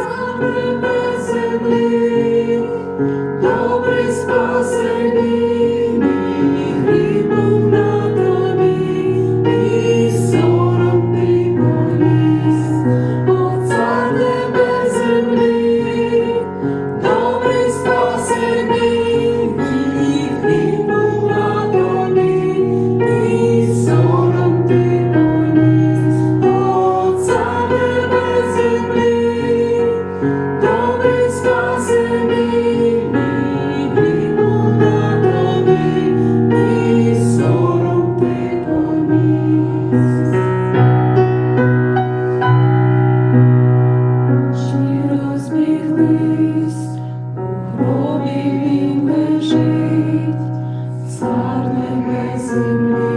Oh. лежить, цар небе.